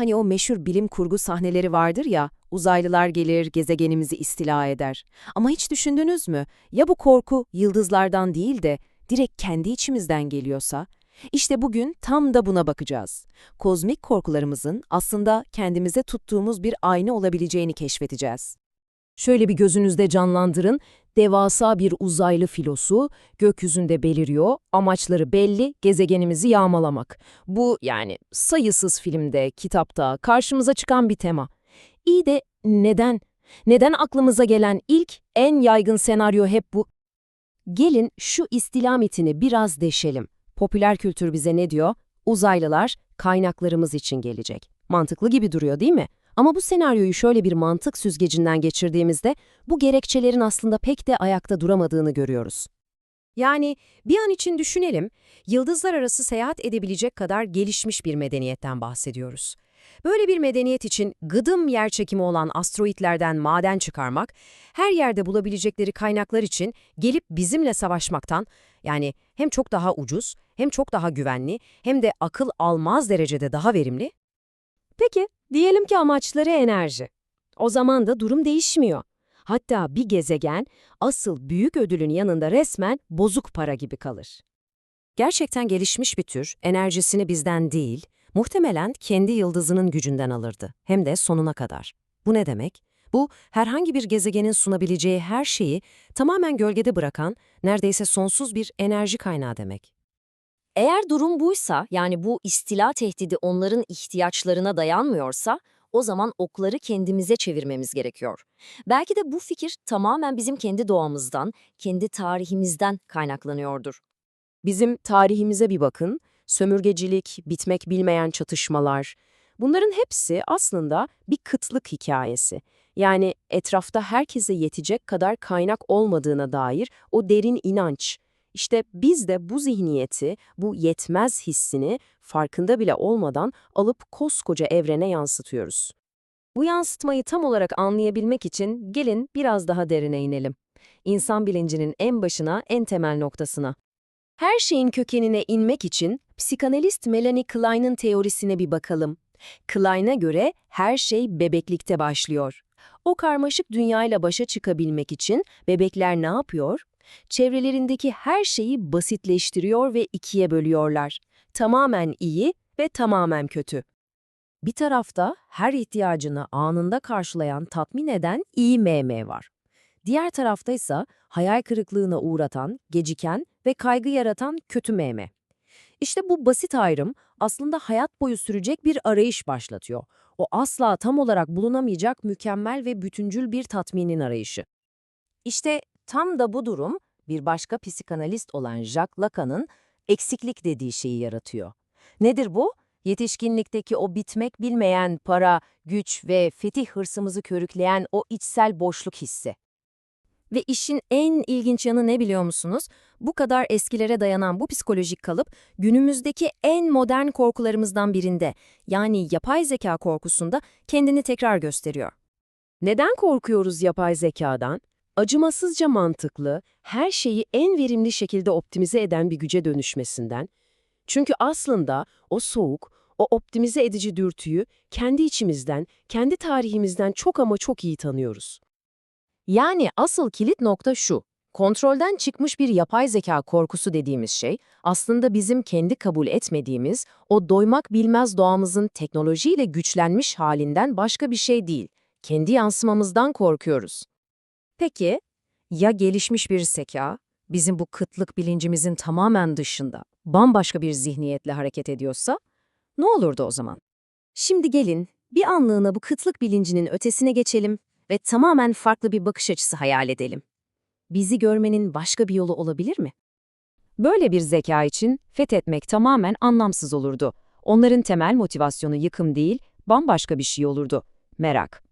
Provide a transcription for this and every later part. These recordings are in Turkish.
Hani o meşhur bilim kurgu sahneleri vardır ya, uzaylılar gelir, gezegenimizi istila eder. Ama hiç düşündünüz mü? Ya bu korku yıldızlardan değil de direkt kendi içimizden geliyorsa? İşte bugün tam da buna bakacağız. Kozmik korkularımızın aslında kendimize tuttuğumuz bir ayna olabileceğini keşfedeceğiz. Şöyle bir gözünüzde canlandırın, devasa bir uzaylı filosu gökyüzünde beliriyor, amaçları belli, gezegenimizi yağmalamak. Bu yani sayısız filmde, kitapta karşımıza çıkan bir tema. İyi de neden? Neden aklımıza gelen ilk, en yaygın senaryo hep bu? Gelin şu istila mitini biraz deşelim. Popüler kültür bize ne diyor? Uzaylılar kaynaklarımız için gelecek. Mantıklı gibi duruyor değil mi? Ama bu senaryoyu şöyle bir mantık süzgecinden geçirdiğimizde bu gerekçelerin aslında pek de ayakta duramadığını görüyoruz. Yani bir an için düşünelim, yıldızlar arası seyahat edebilecek kadar gelişmiş bir medeniyetten bahsediyoruz. Böyle bir medeniyet için gıdım yerçekimi olan asteroitlerden maden çıkarmak, her yerde bulabilecekleri kaynaklar için gelip bizimle savaşmaktan, yani hem çok daha ucuz, hem çok daha güvenli, hem de akıl almaz derecede daha verimli. Peki, diyelim ki amaçları enerji. O zaman da durum değişmiyor. Hatta bir gezegen asıl büyük ödülün yanında resmen bozuk para gibi kalır. Gerçekten gelişmiş bir tür, enerjisini bizden değil, muhtemelen kendi yıldızının gücünden alırdı. Hem de sonuna kadar. Bu ne demek? Bu, herhangi bir gezegenin sunabileceği her şeyi tamamen gölgede bırakan, neredeyse sonsuz bir enerji kaynağı demek. Eğer durum buysa, yani bu istila tehdidi onların ihtiyaçlarına dayanmıyorsa, o zaman okları kendimize çevirmemiz gerekiyor. Belki de bu fikir tamamen bizim kendi doğamızdan, kendi tarihimizden kaynaklanıyordur. Bizim tarihimize bir bakın, sömürgecilik, bitmek bilmeyen çatışmalar. Bunların hepsi aslında bir kıtlık hikayesi. Yani etrafta herkese yetecek kadar kaynak olmadığına dair o derin inanç. İşte biz de bu zihniyeti, bu yetmez hissini farkında bile olmadan alıp koskoca evrene yansıtıyoruz. Bu yansıtmayı tam olarak anlayabilmek için gelin biraz daha derine inelim. İnsan bilincinin en başına, en temel noktasına. Her şeyin kökenine inmek için psikanalist Melanie Klein'in teorisine bir bakalım. Klein'e göre her şey bebeklikte başlıyor. O karmaşık dünyayla başa çıkabilmek için bebekler ne yapıyor? Çevrelerindeki her şeyi basitleştiriyor ve ikiye bölüyorlar. Tamamen iyi ve tamamen kötü. Bir tarafta her ihtiyacını anında karşılayan, tatmin eden iyi MM var. Diğer tarafta ise hayal kırıklığına uğratan, geciken ve kaygı yaratan kötü MM. İşte bu basit ayrım aslında hayat boyu sürecek bir arayış başlatıyor. O asla tam olarak bulunamayacak mükemmel ve bütüncül bir tatminin arayışı. İşte tam da bu durum bir başka psikanalist olan Jacques Lacan'ın eksiklik dediği şeyi yaratıyor. Nedir bu? Yetişkinlikteki o bitmek bilmeyen para, güç ve fetih hırsımızı körükleyen o içsel boşluk hissi. Ve işin en ilginç yanı ne biliyor musunuz? Bu kadar eskilere dayanan bu psikolojik kalıp günümüzdeki en modern korkularımızdan birinde, yani yapay zeka korkusunda kendini tekrar gösteriyor. Neden korkuyoruz yapay zekadan? Acımasızca mantıklı, her şeyi en verimli şekilde optimize eden bir güce dönüşmesinden. Çünkü aslında o soğuk, o optimize edici dürtüyü kendi içimizden, kendi tarihimizden çok ama çok iyi tanıyoruz. Yani asıl kilit nokta şu. Kontrolden çıkmış bir yapay zeka korkusu dediğimiz şey, aslında bizim kendi kabul etmediğimiz, o doymak bilmez doğamızın teknolojiyle güçlenmiş halinden başka bir şey değil. Kendi yansımamızdan korkuyoruz. Peki, ya gelişmiş bir zeka, bizim bu kıtlık bilincimizin tamamen dışında, bambaşka bir zihniyetle hareket ediyorsa, ne olurdu o zaman? Şimdi gelin, bir anlığına bu kıtlık bilincinin ötesine geçelim ve tamamen farklı bir bakış açısı hayal edelim. Bizi görmenin başka bir yolu olabilir mi? Böyle bir zeka için fethetmek tamamen anlamsız olurdu. Onların temel motivasyonu yıkım değil, bambaşka bir şey olurdu. Merak.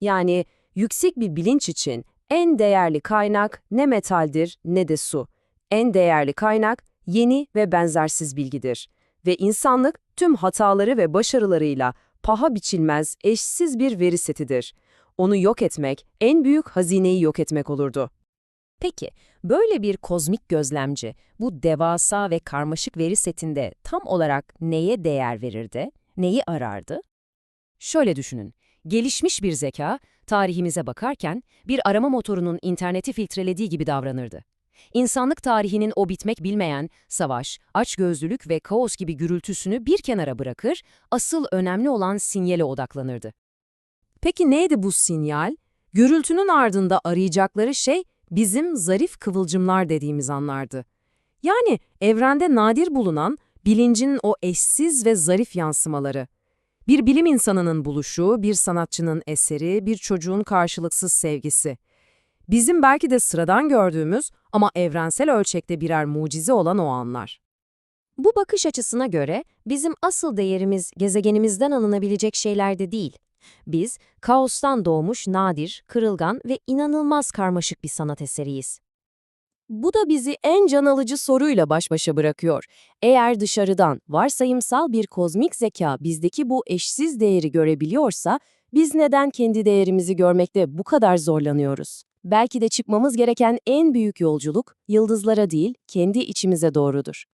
Yani yüksek bir bilinç için en değerli kaynak ne metaldir ne de su. En değerli kaynak yeni ve benzersiz bilgidir. Ve insanlık tüm hataları ve başarılarıyla paha biçilmez, eşsiz bir veri setidir. Onu yok etmek, en büyük hazineyi yok etmek olurdu. Peki, böyle bir kozmik gözlemci bu devasa ve karmaşık veri setinde tam olarak neye değer verirdi, neyi arardı? Şöyle düşünün, gelişmiş bir zeka, tarihimize bakarken bir arama motorunun interneti filtrelediği gibi davranırdı. İnsanlık tarihinin o bitmek bilmeyen savaş, açgözlülük ve kaos gibi gürültüsünü bir kenara bırakır, asıl önemli olan sinyale odaklanırdı. Peki neydi bu sinyal? Gürültünün ardında arayacakları şey bizim zarif kıvılcımlar dediğimiz anlardı. Yani evrende nadir bulunan bilincin o eşsiz ve zarif yansımaları. Bir bilim insanının buluşu, bir sanatçının eseri, bir çocuğun karşılıksız sevgisi. Bizim belki de sıradan gördüğümüz ama evrensel ölçekte birer mucize olan o anlar. Bu bakış açısına göre bizim asıl değerimiz gezegenimizden alınabilecek şeylerde değil. Biz kaostan doğmuş nadir, kırılgan ve inanılmaz karmaşık bir sanat eseriyiz. Bu da bizi en can alıcı soruyla baş başa bırakıyor. Eğer dışarıdan varsayımsal bir kozmik zeka bizdeki bu eşsiz değeri görebiliyorsa, biz neden kendi değerimizi görmekte bu kadar zorlanıyoruz? Belki de çıkmamız gereken en büyük yolculuk, yıldızlara değil, kendi içimize doğrudur.